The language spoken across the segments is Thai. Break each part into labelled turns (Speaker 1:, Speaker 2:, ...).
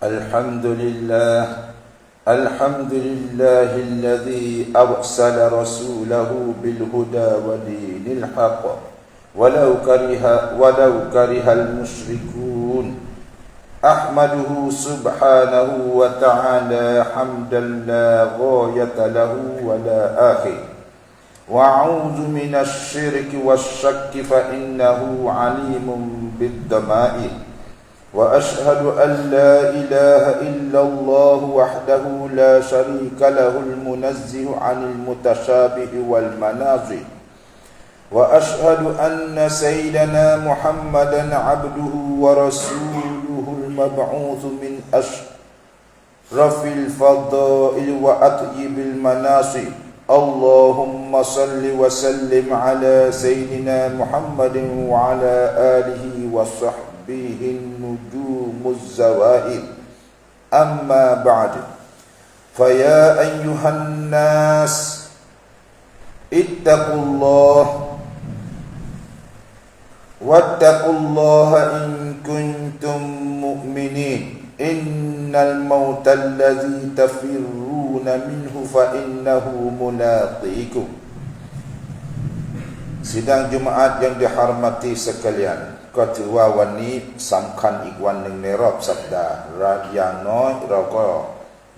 Speaker 1: الحمد لله الحمد لله الذي أرسل رسوله بالهدى ودين الحق. ولو كره ولو كره المشركون. أحمده سبحانه وتعالى حمدا لا غاية له ولا آخر. وأعوذ من الشرك والشك فإنه عليم بالضمائر وأشهد أن لا إله إلا الله وحده لا شريك له المنزه عن المتشابه والمنازل وأشهد أن سيدنا محمدا عبده ورسوله المبعوث من أشرف الفضائل وأطيب المناصب. اللهم صل وسلم على سيدنا محمد وعلى آله وصحبه فيه النجوم الزواهر أما بعد فيا أيها الناس اتقوا الله واتقوا الله إن كنتم مؤمنين إن الموت الذي تفرون منه فإنه ملاقيكم Sidang Jumaat yang dihormati sekalian ก็ถือว่าวันนี้สำคัญอีกวันหนึ่งในรอบสัปดาห์อย่างน้อยเราก็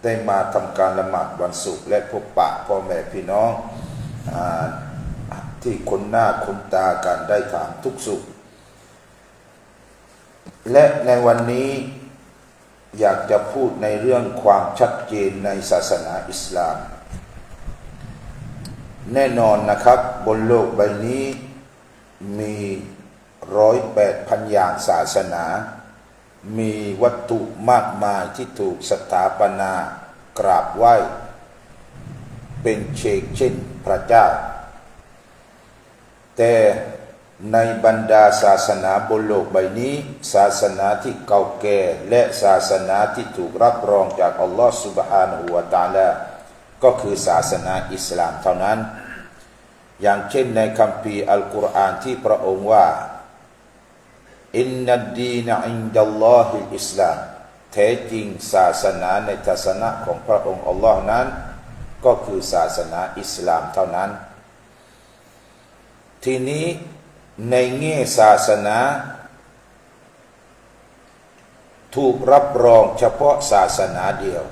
Speaker 1: ได้มาทำการละหมาดวันศุกร์และพบปะพ่อแม่พี่น้องอที่คนหน้าคนตากันได้ถามทุกสุข และในวันนี้อยากจะพูดในเรื่องความชัดเจนในศาสนาอิสลาม แน่นอนนะครับบนโลกใบนี้มี ร้อยแปดพันอย่างศาสนา มีวัตถุมากมายที่ถูกสถาปนากราบไหว้ เป็นเชกเช่นพระเจ้า แต่ในบรรดาศาสนาบนโลกใบนี้ ศาสนาที่เก่าแก่และศาสนาที่ถูกรับรองจากอัลลอฮฺสุบฮานะฮูวาตาลาก็คือศาสนาอิสลามเท่านั้น อย่างเช่นในคัมภีร์อัลกุรอานที่พระองค์ว่า อินนัดดีนอินดัลลอฮิอิสลามแท้จริงศาสนาในทัศนะของพระองค์อัลลอฮ์นั้น ก็คือศาสนาอิสลามเท่านั้น ทีนี้ในแง่ศาสนา ถูกรับรองเฉพาะศาสนาเดียว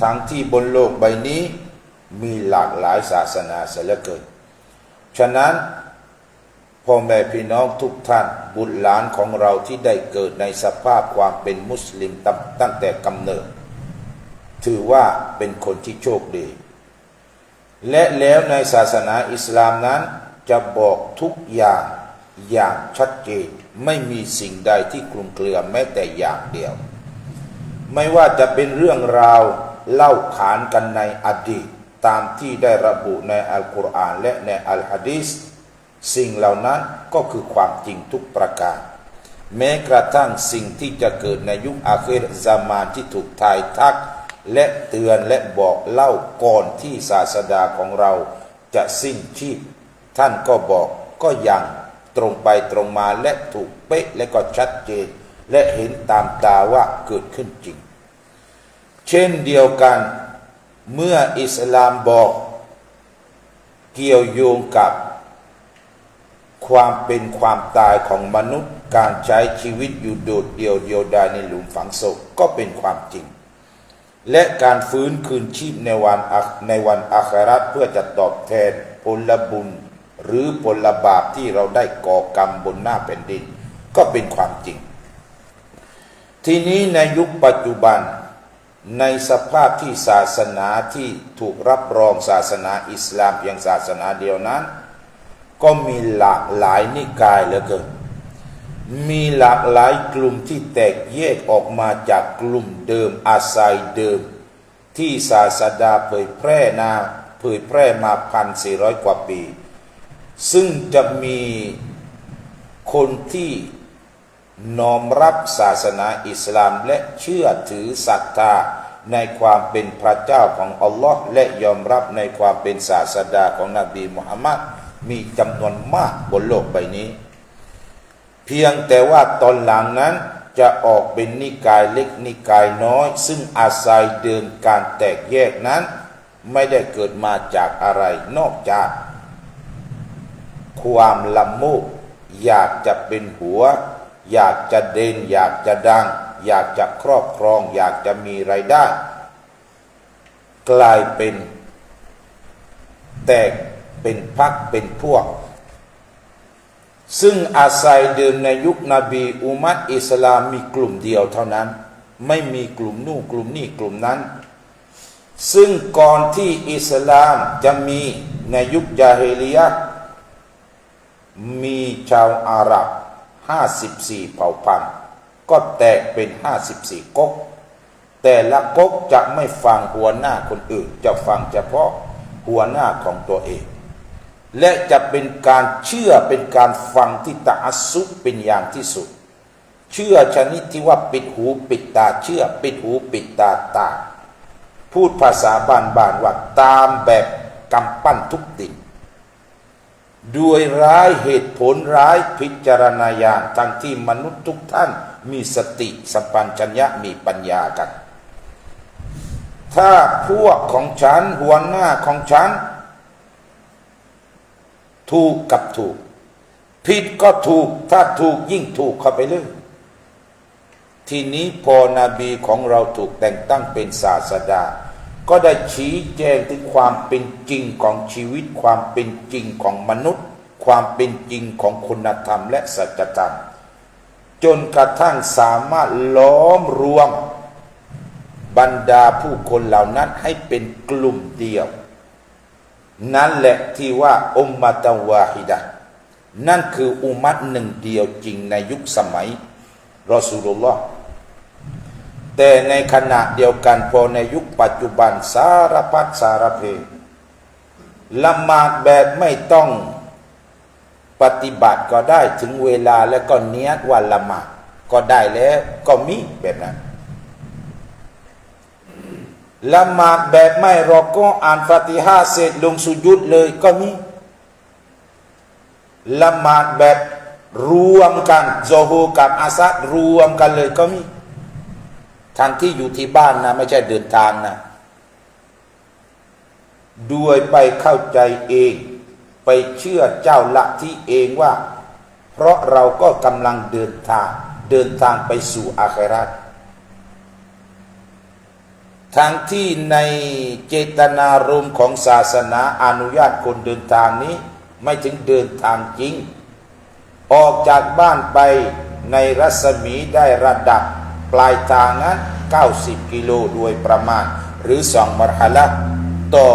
Speaker 1: ทั้งที่บนโลกใบนี้มีหลากหลายศาสนาเสียเหลือเกิน ฉะนั้น พ่อแม่พี่น้องทุกท่านบุตรหลานของเราที่ได้เกิดในสภาพความเป็นมุสลิมตั้งแต่กำเนิด ถือว่าเป็นคนที่โชคดี และแล้วในศาสนาอิสลามนั้นจะบอกทุกอย่างอย่างชัดเจนไม่มีสิ่งใดที่คลุมเครือแม้แต่อย่างเดียว ไม่ว่าจะเป็นเรื่องราวเล่าขานกันในอดีต ตามที่ได้ระบุในอัลกุรอานและในอัลฮะดีษ สิ่งเหล่านั้นก็คือความจริงทุกประการ แม้กระทั่งสิ่งที่จะเกิดในยุคอาเครซามานที่ถูกทายทัก และเตือนและบอกเล่าก่อนที่ศาสดาของเราจะสิ้นชีพ ท่านก็บอกก็ยังตรงไปตรงมาและถูกเป๊ะและก็ชัดเจน และเห็นตามตาว่าเกิดขึ้นจริง เช่นเดียวกันเมื่ออิสลามบอกเกี่ยวโยงกับ ความเป็นความตายของมนุษย์ การใช้ชีวิตอยู่โดดเดี่ยวเดียวดายในหลุมฝังศพก็เป็นความจริง และการฟื้นคืนชีพในวันในวันอาคราเพื่อจะตอบแทนผลบุญ หรือผลบาปที่เราได้ก่อกรรมบนหน้าแผ่นดิน ก็เป็นความจริง ทีนี้ในยุคปัจจุบันในสภาพที่ศาสนาที่ถูกรับรองศาสนาอิสลามเพียงศาสนาเดียวนั้น ก็มีหลากหลายนิกายเหลือเกิน มีหลากหลายกลุ่มที่แตกแยกออกมาจากกลุ่มเดิมอาศัยเดิม ที่ศาสดาเผยแพร่นาเผยแพร่มาพันสี่ร้อยกว่าปี ซึ่งจะมีคนที่น้อมรับศาสนาอิสลามและเชื่อถือศรัทธาในความเป็นพระเจ้าของอัลลอฮ์และยอมรับในความเป็นศาสดาของนบีมุฮัมมัด มีจำนวนมากบนโลกใบนี้ เพียงแต่ว่าตอนหลังนั้นจะออกเป็นนิกายเล็กนิกายน้อย ซึ่งอาศัยเดินการแตกแยกนั้น ไม่ได้เกิดมาจากอะไรนอกจาก ความละโมบอยากจะเป็นหัว อยากจะเด่นอยากจะดัง อยากจะครอบครอง อยากจะมีไรายได้ กลายเป็น แตก เป็นพักเป็นพวก ซึ่งอาศัยเดิมในยุคนบีอุมัตอิสลามมีกลุ่มเดียวเท่านั้น ไม่มีกลุ่มนู่นกลุ่มนี่กลุ่มนั้น ซึ่งก่อนที่อิสลามจะมีในยุคยาเฮลียะมีชาวอาหรับ 54 เผ่าพันธุ์ ก็แตกเป็น 54 ก๊ก แต่ละก๊กจะไม่ฟังหัวหน้าคนอื่น จะฟังเฉพาะหัวหน้าของตัวเอง และจะเป็นการเชื่อเป็นการฟังที่ตะอัสซุปเป็นอย่างที่สุด เชื่อชนิดที่ว่าปิดหูปิดตาเชื่อ ปิดหูปิดตาตาพูดภาษาบานๆว่าตามแบบกำปั้นทุกติ่งด้วยร้ายเหตุผลร้ายพิจารณาญาณทั้งที่มนุษย์ทุกท่านมีสติสัมปัญญะมีปัญญากัน ถ้าพวกของฉันหัวหน้าของฉัน ถูกกับถูก ผิดก็ถูก ถ้าถูกยิ่งถูกเข้าไปเลยทีนี้พอนาบีของเราถูกแต่งตั้งเป็นศาสดา ก็ได้ชี้แจงถึงความเป็นจริงของชีวิต ความเป็นจริงของมนุษย์ ความเป็นจริงของคุณธรรมและสัจธรรม จนกระทั่งสามารถล้อมรวม บรรดาผู้คนเหล่านั้นให้เป็นกลุ่มเดียว นั่นแหละที่ว่าอุมมะตะวาฮิดะนั่นคืออุมัตหนึ่งเดียวจริงในยุคสมัยรอสูลุลลอฮ์แต่ในขณะเดียวกันพอในยุคปัจจุบันสารพัดสารเพละหมาดแบบไม่ต้องปฏิบัติก็ได้ถึงเวลาแล้วก็เนียดว่าละหมาดก็ได้แล้วก็มีแบบนั้น ละหมาดแบบไม่รอก็อ่านฟาติฮาเสร็จลงสุยุดเลยก็มีละหมาดแบบรวมกันโซฮูกับอาซัดรวมกันเลยก็มีทางที่อยู่ที่บ้านนะไม่ใช่เดินทางนะด้วยไปเข้าใจเอง ไปเชื่อเจ้าละที่เองว่า เพราะเราก็กำลังเดินทาง เดินทางไปสู่อาคราต ทางที่ในเจตนารมณ์ของศาสนาอนุญาตคนเดินทางนี้ ไม่ถึงเดินทางจริง ออกจากบ้านไปในรัศมีได้ระดับปลายทางนั้น90 กิโลโดยประมาณ หรือสองมรหละต่อ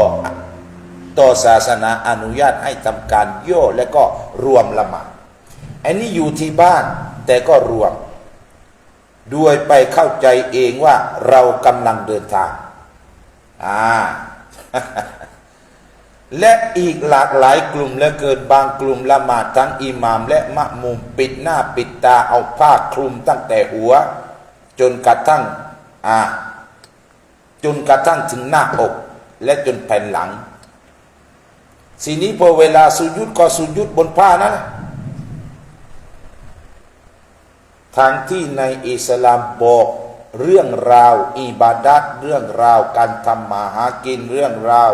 Speaker 1: ต่อศาสนาอนุญาตให้ทำการโย่และก็รวมละหมาดอันนี้อยู่ที่บ้านแต่ก็รวม ด้วยไปเข้าใจเองว่าเรากำลังเดินทาง อ่า และอีกหลากหลายกลุ่มและเกินบางกลุ่มละหมาดทั้งอิหมาม และมะมุมปิดหน้าปิดตาเอาผ้าคลุมตั้งแต่หัว จนกระทั่ง อ่า จนกระทั่งถึงหน้าอก และจนแผ่นหลังสีนี้พอเวลาสุยุดก็สุยุดบนผ้านั่น ทางที่ในอิสลามบอกเรื่องราวอิบาดัตเรื่องราวการทำมาหากินเรื่องราว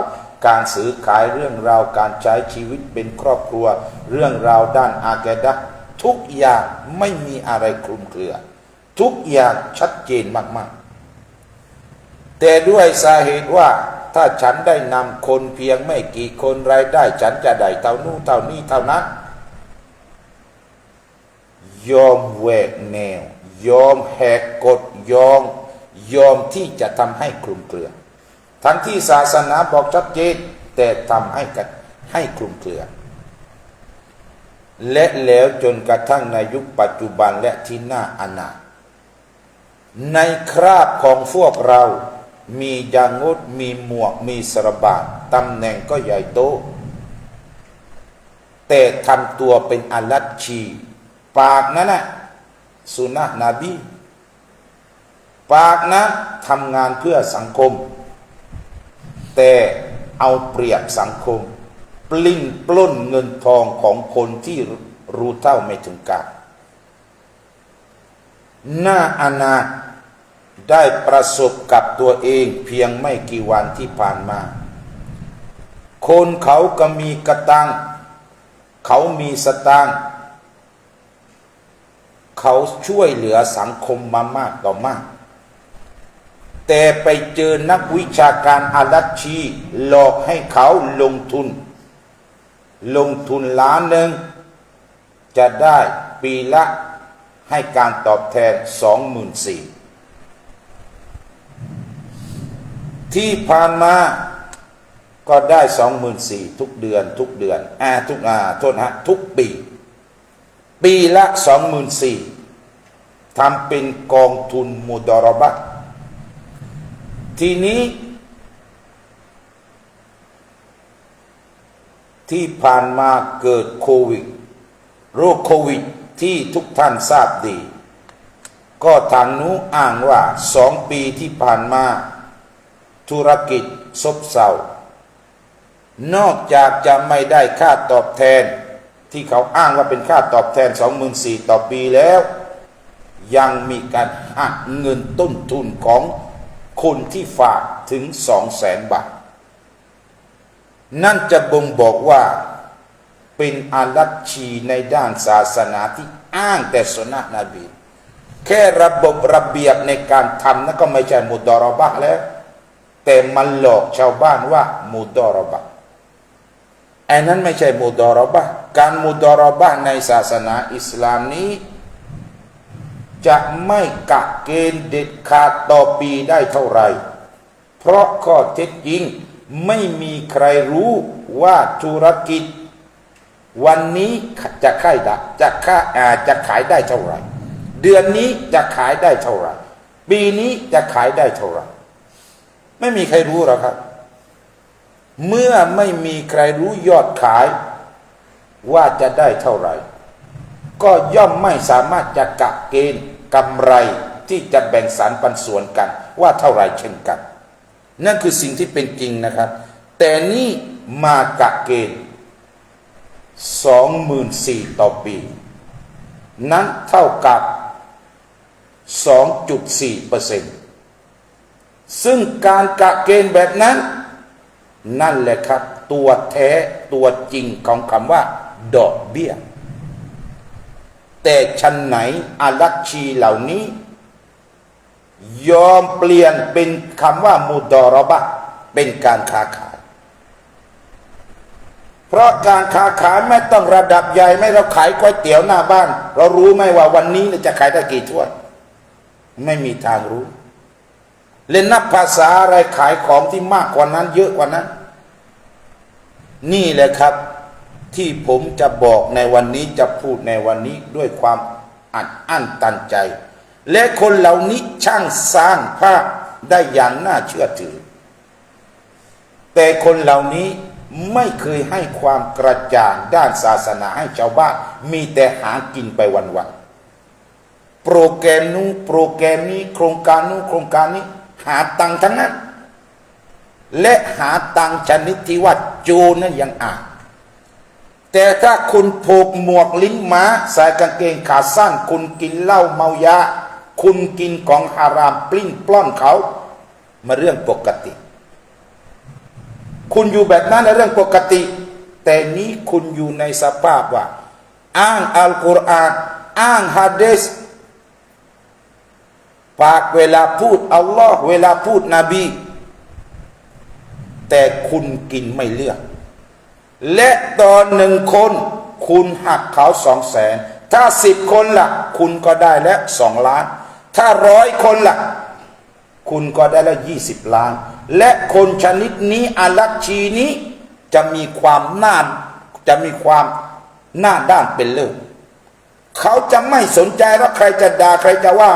Speaker 1: การซื้อขายเรื่องราวการใช้ชีวิตเป็นครอบครัว เรื่องราวด้านอาเกดะทุกอย่างไม่มีอะไรคลุมเครือ ทุกอย่างชัดเจนมากๆ แต่ด้วยสาเหตุว่าถ้าฉันได้นำคนเพียงไม่กี่คนรายได้ ฉันจะได้เท่านู้เท่านี้เท่านั้น ยอมแหวกแนว ยอมแหกกฎยอมยอมที่จะทำให้คลุมเครือ ทั้งที่ศาสนาบอกชัดเจนแต่ทำให้กันให้คลุมเครือ และแล้วจนกระทั่งในยุคปัจจุบันและที่หน้าอนาคตในคราบของพวกเรามียางงดมีหมวกมีสระบาดตำแหน่งก็ใหญ่โตแต่ทำตัวเป็นอลัชชี ปากนั้นนะสุนัขนบีปากนั้นทำงานเพื่อสังคม แต่เอาเปรียบสังคม ปลิ้นปล้นเงินทองของคนที่รู้เท่าไม่ถึงการหน้าอานาได้ประสบกับตัวเองเพียงไม่กี่วันที่ผ่านมา คนเขาก็มีกระตัง เขามีสตางค์ เขาช่วยเหลือสังคมมามากต่อมาก แต่ไปเจอนักวิชาการอาลัชชีหลอกให้เขาลงทุน ลงทุนล้านหนึ่ง จะได้ปีละให้การตอบแทนสองหมื่นสี่ที่ผ่านมาก็ได้สองหมื่นสี่ทุกเดือน ทุกเดือนอ่าทุกอ่าโทษนฮะทุกปี ปีละสองหมื่นสี่ทำเป็นกองทุนมุดอรบะทีนี้ที่ผ่านมาเกิดโควิด โรคโควิดที่ทุกท่านทราบดี ก็ทางนู้อ้างว่าสองปีที่ผ่านมา ธุรกิจซบเซานอกจากจะไม่ได้ค่าตอบแทน ที่เขาอ้างว่าเป็นค่าตอบแทน 24,000ต่อปีแล้ว ยังมีการหักเงินต้นทุนของคนที่ฝากถึง 200,000 บาท นั่นจะบ่งบอกว่าเป็นอาลัชชีในด้านศาสนาที่อ้างแต่สนนะนบี แค่ระบบระเบียบในการทำนั่นก็ไม่ใช่มุดอรบะแล้ว แต่มันหลอกชาวบ้านว่ามุดอรบะ อ้นั้นไม่ใช่มุดอรบะการมุดอรบะในศาสนาอิสลามนี้ จะไม่กะเกณฑ์เด็ดขาดต่อปีได้เท่าไหร่ เพราะข้อเท็จจริงไม่มีใครรู้ว่าธุรกิจ วันนี้จะขายได้จะค่าอาจะขายได้เท่าไหร่ เดือนนี้จะขายได้เท่าไหร่ ปีนี้จะขายได้เท่าไหร่ ไม่มีใครรู้หรอกครับ เมื่อไม่มีใครรู้ยอดขาย ว่าจะได้เท่าไหร่ ก็ย่อมไม่สามารถจะกะเกณฑ์กำไรที่จะแบ่งสรรปันส่วนกัน ว่าเท่าไหร่เช่นกัน นั่นคือสิ่งที่เป็นจริงนะครับ แต่นี่มากะเกณฑ์สองหมื่นสี่ต่อปี นั้นเท่ากับ2.4เปอร์เซ็นต์ซึ่งการกะเกณฑ์แบบนั้น นั่นแหละครับ ตัวแท้ตัวจริงของคำว่า ดอกเบี้ย แต่ชั้นไหนอาลัชชีเหล่านี้ ยอมเปลี่ยนเป็นคำว่ามุดอรบะ เป็นการค้าขาย เพราะการค้าขายไม่ต้องระดับใหญ่ไม่เราขายก๋วยเตี๋ยวหน้าบ้าน เรารู้ไหมว่าวันนี้เราจะขายได้กี่ถ้วยไม่มีทางรู้ เล่นนับภาษาอะไรขายของที่มากกว่านั้น เยอะกว่านั้น นี่แหละครับ ที่ผมจะบอกในวันนี้จะพูดในวันนี้ด้วยความอัดอั้นตันใจ และคนเหล่านี้ช่างสร้างภาพได้อย่างน่าเชื่อถือ แต่คนเหล่านี้ไม่เคยให้ความกระจ่างด้านศาสนาให้ชาวบ้าน มีแต่หากินไปวันๆโปรแกรมนู้โปรแกรมนี้โครงการนู้โครงการนี้ หาตังทั้งนั้น และหาตังชนิดที่ว่าโจรนั้นยังอ่านแต่ถ้าคุณผูกหมวกลิ้นหมาใส่กางเกงขาสั้น คุณกินเหล้าเมายา คุณกินของฮารามปลิ้นปล้อนเขามาเรื่องปกติ คุณอยู่แบบนั้นในเรื่องปกติ แต่นี้คุณอยู่ในสภาพว่า อ้างอัลกุรอาน อ้างฮะดีษ ปากเวลาพูดอัลลอฮ์เวลาพูดนบี แต่คุณกินไม่เลือก และตอนหนึ่งคน คุณหักเขาสองแสน ถ้าสิบคนละ่ะ คุณก็ได้แล้วสองล้าน ถ้าร้อยคนละ่ะ คุณก็ได้แล้วยี่สิบล้าน และคนชนิดนี้อาลักชีนี้จะมีความน่าจะมีความหน้าด้านเป็นเลิศเขาจะไม่สนใจว่าใครจะด่าใครจะว่า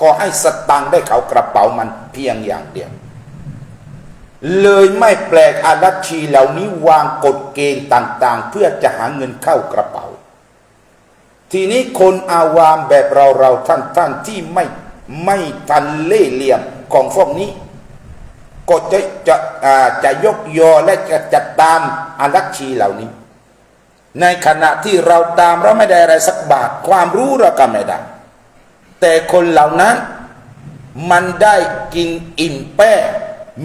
Speaker 1: ขอให้สตังได้เขากระเป๋ามันเพียงอย่างเดียว เลยไม่แปลกอาลัชีเหล่านี้วางกฎเกณฑ์ต่าง ๆ เพื่อจะหาเงินเข้ากระเป๋า ทีนี้คนอาวามแบบเราเราท่านท่านที่ไม่ไม่ทันเล่เหลี่ยมของพวกนี้ ก็จะจะจะยกยอและจะจัดตามอาลัชชีเหล่านี้ ในขณะที่เราตามเราไม่ได้อะไรสักบาทความรู้เราก็ไม่ได้ แต่คนเหล่านั้นมันได้กินอิ่มแป้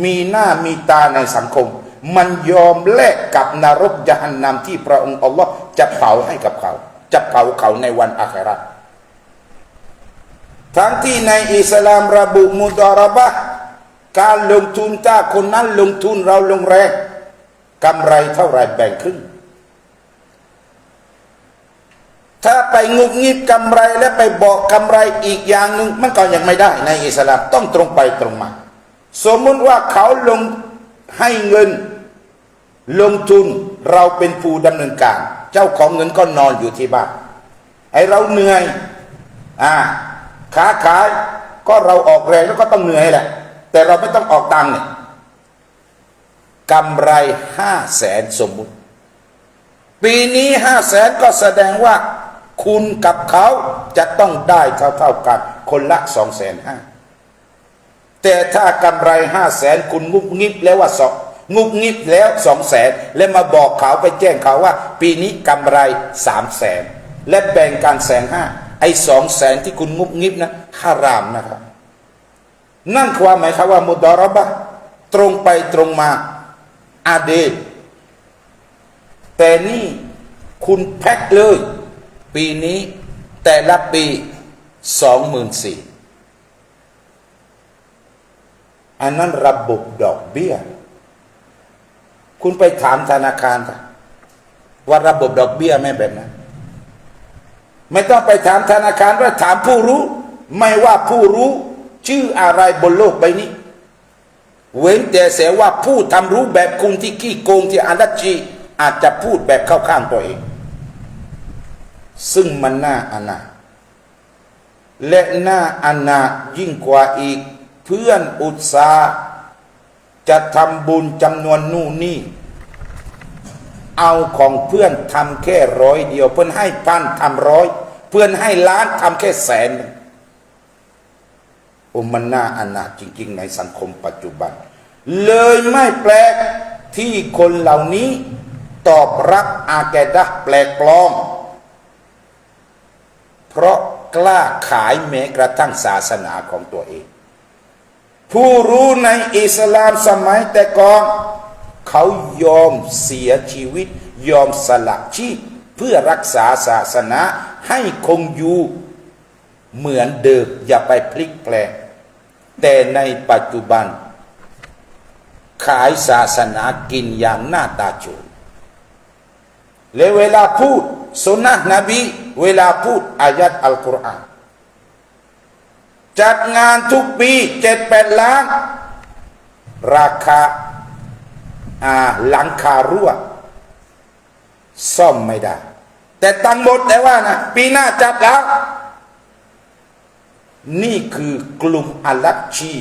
Speaker 1: มีหน้ามีตาในสังคม มันยอมแลกกับนรกยานนำที่พระองค์อัลลอฮ์จะเผาให้กับเขา จะเผาเขาในวันอาคราทั้งที่ในอิสลามระบุมุดารบะการลงทุนถ้าคนนั้นลงทุนเราลงแรงกำไรเท่าไรแบ่งครึ่ง ถ้าไปงุบงิบกำไรและไปบอกกำไรอีกอย่างหนึ่งมันก็ยังไม่ได้ ในอิสลามต้องตรงไปตรงมา สมมุติว่าเขาลงให้เงิน ลงทุนเราเป็นผู้ดำเนินการ เจ้าของเงินก็นอนอยู่ที่บ้านไอเราเหนื่อยอ่าค้าขายก็เราออกแรงแล้วก็ต้องเหนื่อยแหละ แต่เราไม่ต้องออกตังค์เนี่ยกำไรห้าแสนสมมุติ ปีนี้ห้าแสนก็แสดงว่า คุณกับเขาจะต้องได้เท่าเท่าๆกัน คนละสองแสนห้าแต่ถ้ากำไรห้าแสนคุณงุบงิบแล้วว่าสองงุบงิบแล้วสองแสนแล้วมาบอกเขาไปแจ้งเขาว่า ปีนี้กำไรสามแสนและแบ่งกันแสนห้าไอ้สองแสนที่คุณงุบงิบนะฮารามนะครับ นั่นความหมายครับว่ามุดารบะตรงไปตรงมาอาเดแต่นี่คุณแพ็คเลย ปีนี้แต่ละปีสองหมื่นสี่อันนั้นระบบดอกเบี้ย คุณไปถามธนาคารค่ะว่าระบบดอกเบี้ยไม่แบบนั้นไม่ต้องไปถามธนาคารว่าถามผู้รู้ ไม่ว่าผู้รู้ชื่ออะไรบนโลกใบนี้ เว้นแต่เสียว่าผู้ทำรู้แบบคุณที่ขี้โกงที่อาดัชีอาจจะพูดแบบเข้าข้างตัวเอง ซึ่งมันน่าอนาและน่าอนายิ่งกว่าอีก เพื่อนอุตสาจะทำบุญจำนวนนู่นนี่ เอาของเพื่อนทำแค่ร้อยเดียว เพื่อนให้พันทำร้อย เพื่อนให้ล้านทำแค่แสนโอ้มันน่าอนาจริง ๆ ในสังคมปัจจุบัน เลยไม่แปลกที่คนเหล่านี้ตอบรับอาแกดะแปลกปลอม เพราะกล้าขายแม้กระทั่งศาสนาของตัวเอง ผู้รู้ในอิสลามสมัยแต่ก่อนเขายอมเสียชีวิต ยอมสละชีพเพื่อรักษาศาสนาให้คงอยู่เหมือนเดิมอย่าไปพลิกแปลง แต่ในปัจจุบัน ขายศาสนากินอย่างหน้าตาโจรและเวลาพูด สุนนะนบีเวลาพูดอายัดอัลกุรอานจัดงานทุกปีเจ็ดแปดล้าน ราคาอ่าหลังคารั่ว ซ่อมไม่ได้ แต่ตังหมดแต่ว่านะปีหน้าจัดแล้ว นี่คือกลุ่มอาลัชชี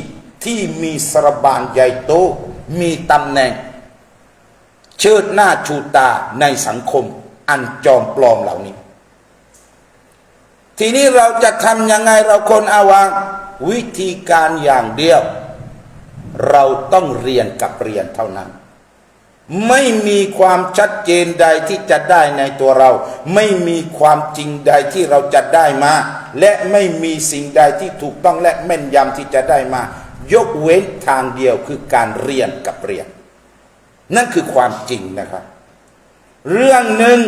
Speaker 1: ที่มีสรบานใหญ่โต มีตำแหน่ง เชิดหน้าชูตาในสังคม อันจอมปลอมเหล่านี้ ทีนี้เราจะทำยังไงเราคนอาวางวิธีการอย่างเดียว เราต้องเรียนกับเรียนเท่านั้น ไม่มีความชัดเจนใดที่จะได้ในตัวเรา ไม่มีความจริงใดที่เราจะได้มา และไม่มีสิ่งใดที่ถูกต้องและแม่นยำที่จะได้มา ยกเว้นทางเดียวคือการเรียนกับเรียน นั่นคือความจริงนะครับ เรื่องหนึ่ง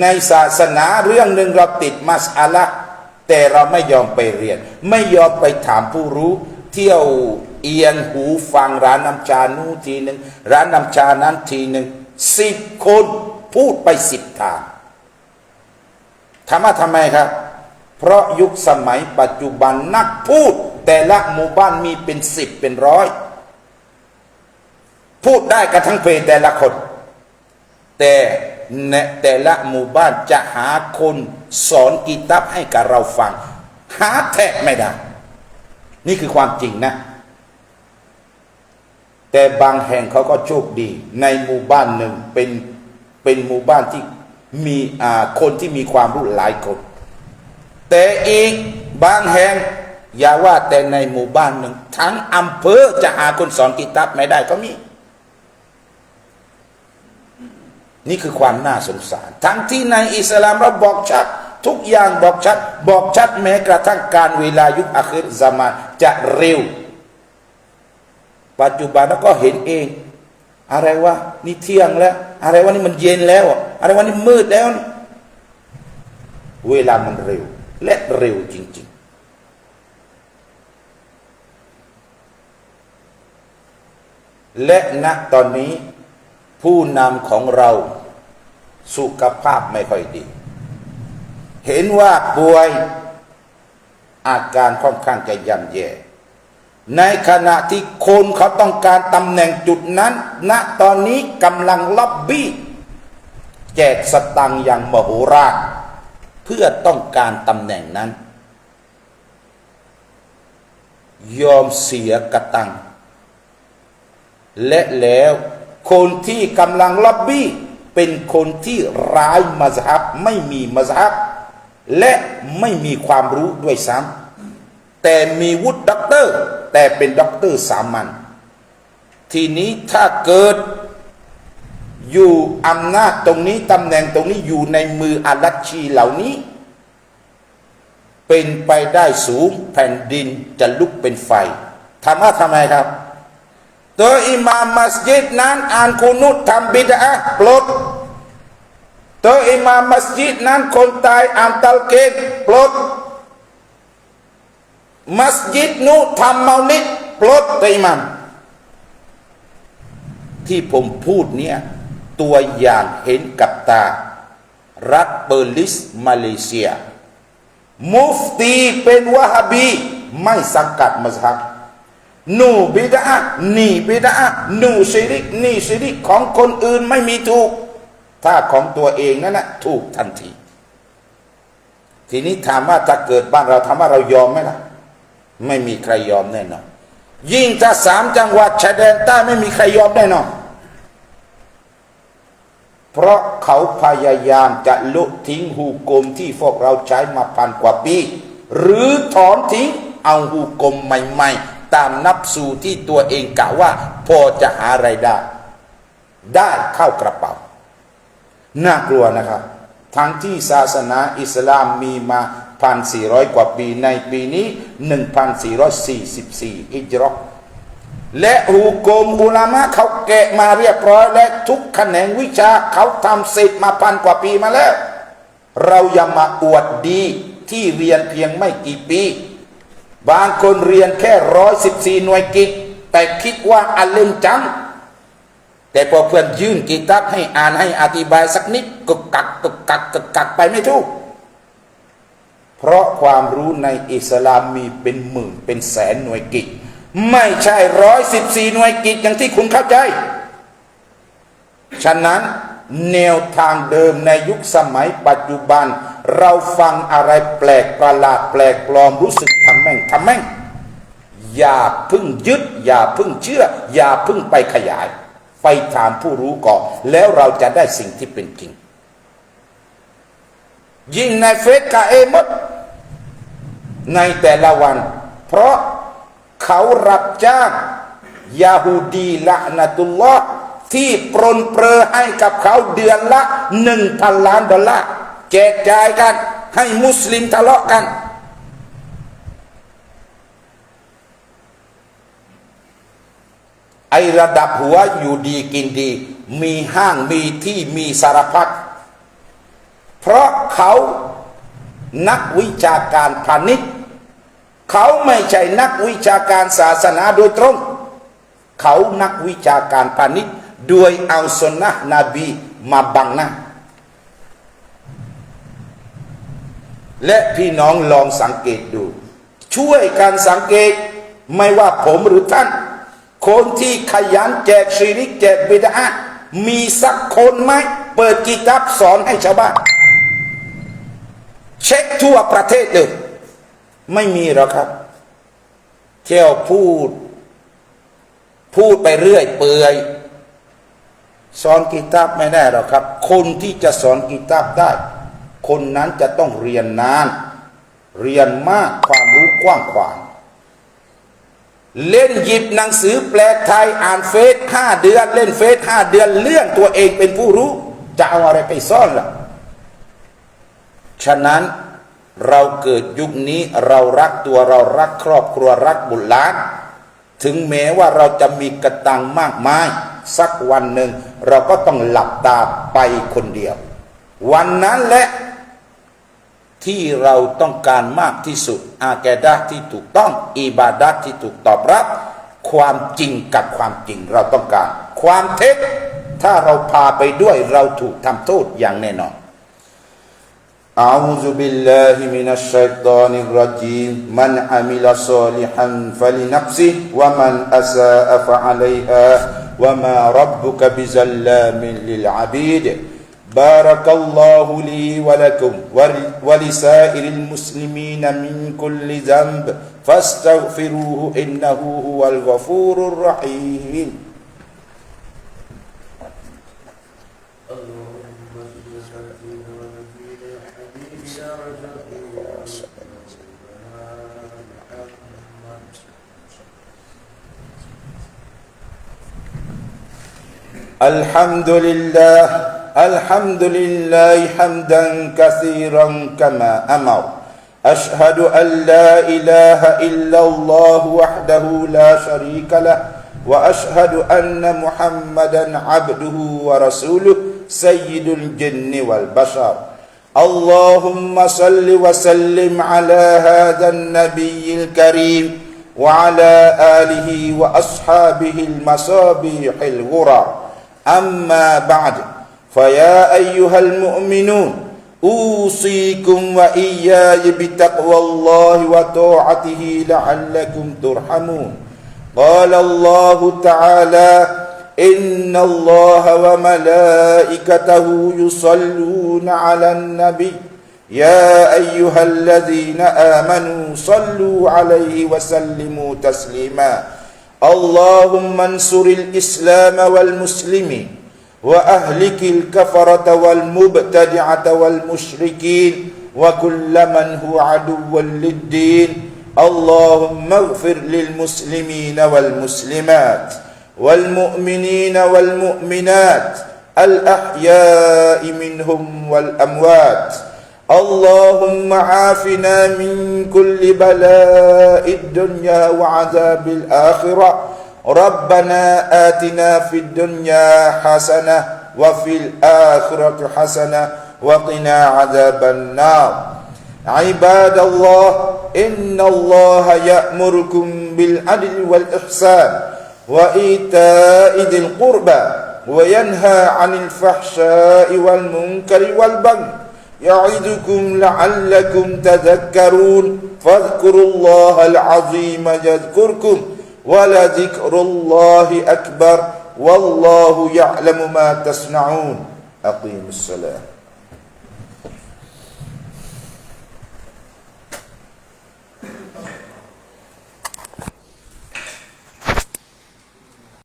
Speaker 1: ในศาสนาเรื่องหนึ่งเราติดมัสอาละแต่เราไม่ยอมไปเรียน ไม่ยอมไปถามผู้รู้ เที่ยวเอียงหูฟังร้านน้ำชานู้ทีหนึ่งร้านน้ำชานั้นทีหนึ่งสิบคนพูดไปสิบทางถามว่าทำไมครับ เพราะยุคสมัยปัจจุบันนักพูด แต่ละหมู่บ้านมีเป็นสิบเป็นร้อย พูดได้กันทั้งเพลแต่ละคน แต่ในแต่ละหมู่บ้านจะหาคนสอนกีตับให้กับเราฟัง หาแทบไม่ได้ นี่คือความจริงนะ แต่บางแห่งเขาก็โชคดี ในหมู่บ้านหนึ่งเป็นเป็นหมู่บ้านที่มีอาคนที่มีความรู้หลายคน แต่อีกบางแห่งอย่าว่าแต่ในหมู่บ้านหนึ่ง ทั้งอำเภอจะหาคนสอนกีตับไม่ได้ก็มี นี่คือความน่าสงสาร ทั้งที่ในอิสลามเราบอกชัด ทุกอย่างบอกชัด บอกชัดแม้กระทั่งการเวลายุคอาคิรซามาจะเร็ว ปัจจุบันแล้วก็เห็นเอง อะไรวะนี่เที่ยงแล้ว อะไรวะนี่มันเย็นแล้ว อะไรวะนี่มืดแล้ว เวลามันเร็ว และเร็วจริง ๆและณตอนนี้ผู้นำของเรา สุขภาพไม่ค่อยดี เห็นว่าป่วยอาการค่อนข้างจะย่ำแย่ ในขณะที่คนเขาต้องการตำแหน่งจุดนั้น ณตอนนี้กำลังล็อบบี้แจกสตังอย่างมโหฬารเพื่อต้องการตำแหน่งนั้น ยอมเสียกระตัง และแล้วคนที่กำลังล็อบบี้ เป็นคนที่ร้ายมัสฮับไม่มีมัสฮับและไม่มีความรู้ด้วยซ้ำแต่มีวุฒิด็อกเตอร์ แต่เป็นด็อกเตอร์สามัญทีนี้ถ้าเกิดอยู่อำนาจตรงนี้ตำแหน่งตรงนี้อยู่ในมืออาลัชชีเหล่านี้ เป็นไปได้สูงแผ่นดินจะลุกเป็นไฟถามว่าทำไมครับ ตัวอิหม่ามมัสยิดนั้นอ่านคุนุตทำบิดาปลดตัวอิหม่ามมัสยิดนั้นคนตายอ่านตัลเกตปลดมัสยิดนู้ทำเมาลิดปลดตัวอิหม่ามที่ผมพูดเนี่ยตัวอย่างเห็นกับตา รัฐเบอร์ลิสมาเลเซีย มุฟตีเป็นวะฮาบี ไม่สังกัดมัสฮับ นูบิดาหนีบิดาหนูชิริกนี่ชิริกของคนอื่นไม่มีถูก ถ้าของตัวเองนั่นนะถูกทันที ทีนี้ถามว่าถ้าเกิดบ้านเราถามว่าเรายอมไหมล่ะ ไม่มีใครยอมแน่นอนยิ่งถ้าสามจังหวัดชายแดนใต้ไม่มีใครยอมแน่นอนเพราะเขาพยายามจะลุทิ้งหูกลมที่พวกเราใช้มาพันกว่าปี หรือถอนทิ้งเอาหูกลมใหม่ ๆ ตามนับสูที่ตัวเองกะว่า พอจะหาไรายได้ ได้เข้ากระเป๋า น่ากลัวนะครับทั้งที่ศาสนาอิสลามมีมาพันสี่ร้อยกว่าปีในปีนี้หนึ่งพันสี่ร้อยสี่สิบสี่อิจรอกและหูกลมอุลามะเขาแกะมาเรียบร้อย และทุกแขนงวิชาเขาทำเสร็จมาพันกว่าปีมาแล้ว เราอย่ามาอวดดีที่เรียนเพียงไม่กี่ปี บางคนเรียนแค่ร้อยสิบสี่หน่วยกิจแต่คิดว่าอันเล่นจัง แต่พอเพื่อนยื่นกีตับให้อ่านให้อธิบายสักนิดกึกกักกึกกักกึกกักไปไม่ถูก เพราะความรู้ในอิสลามมีเป็นหมื่นเป็นแสนหน่วยกิจไม่ใช่ร้อยสิบสี่หน่วยกิจอย่างที่คุณเข้าใจ ฉะนั้นแนวทางเดิมในยุคสมัยปัจจุบัน เราฟังอะไรแปลกประหลาดแปลกปลอมรู้สึกทำแม่งทำแม่ง อย่าพึ่งยึด อย่าพึ่งเชื่อ อย่าพึ่งไปขยาย ไปถามผู้รู้ก่อน แล้วเราจะได้สิ่งที่เป็นจริง ยิ่งในเฟซกาเอมดในแต่ละวัน เพราะเขารับจ้างยาฮูดีละนะตุลลอฮ์ที่ปรนเปรอให้กับเขาเดือนละหนึ่งพันล้านดอลลาร์ แจกจ่ายกัน ให้มุสลิมทะเลาะกัน ไอระดับหัวอยู่ดีกินดี มีห้างมีที่มีสารพัดเพราะเขานักวิชาการพาณิชย์ เขาไม่ใช่นักวิชาการศาสนาโดยตรง เขานักวิชาการพาณิชย์โดยเอาสนนะนบีมาบังหน้า และพี่น้องลองสังเกตดู ช่วยการสังเกตไม่ว่าผมหรือท่าน คนที่ขยันแจกชีริกแจกบิดามีสักคนไหมเปิดกิตับสอนให้ชาวบ้าน เช็คทั่วประเทศเลย ไม่มีหรอกครับเที่ยวพูด พูดไปเรื่อยเปื่อยสอนกีตาบไม่ได้หรอกครับ คนที่จะสอนกีตาบได้ คนนั้นจะต้องเรียนนาน เรียนมากความรู้กว้างขวางเล่นหยิบหนังสือแปลไทยอ่านเฟซห้าเดือน เล่นเฟซห้าเดือนเลื่อนตัวเองเป็นผู้รู้ จะเอาอะไรไปซ่อนล่ะ ฉะนั้นเราเกิดยุคนี้เรารักตัวเรารักครอบครัวรักบุตรหลาน ถึงแม้ว่าเราจะมีกระตังมากมาย สักวันหนึ่ง เราก็ต้องหลับตาไปคนเดียว วันนั้นแหละ ที่เราต้องการมากที่สุด อาแกดะห์ที่ถูกต้อง อิบาดะห์ที่ถูกตอบรับ ความจริงกับความจริงเราต้องการ ความเท็จถ้าเราพาไปด้วยเราถูกทำโทษอย่างแน่นอน أعوذ بالله من الشيطان الرجيم من عمل صالحا فلنفسه ومن أساء فعليها وما ربك بزلام للعبيد بارك الله لي ولكم ول- ولسائر المسلمين من كل ذنب فاستغفروه إنه هو الغفور الرحيم. الحمد لله الحمد لله حمدا كثيرا كما امر اشهد ان لا اله الا الله وحده لا شريك له واشهد ان محمدا عبده ورسوله سيد الجن والبشر اللهم صل وسلم على هذا النبي الكريم وعلى اله واصحابه المصابيح الغرر أما بعد فيا أيها المؤمنون أوصيكم وإياي بتقوى الله وطاعته لعلكم ترحمون قال الله تعالى إن الله وملائكته يصلون على النبي يا أيها الذين آمنوا صلوا عليه وسلموا تسليما اللهم انصر الإسلام والمسلمين وأهلك الكفرة والمبتدعة والمشركين وكل من هو عدو للدين. اللهم اغفر للمسلمين والمسلمات والمؤمنين والمؤمنات الأحياء منهم والأموات. اللهم عافنا من كل بلاء الدنيا وعذاب الآخرة. ربنا آتنا في الدنيا حسنة وفي الآخرة حسنة وقنا عذاب النار. عباد الله إن الله يأمركم بالعدل والإحسان وإيتاء ذي القربى وينهى عن الفحشاء والمنكر والبغي يعظكم لعلكم تذكرون. فاذكروا الله العظيم يذكركم. ولذكر الله أكبر والله يعلم ما تصنعون. أقيموا الصلاة.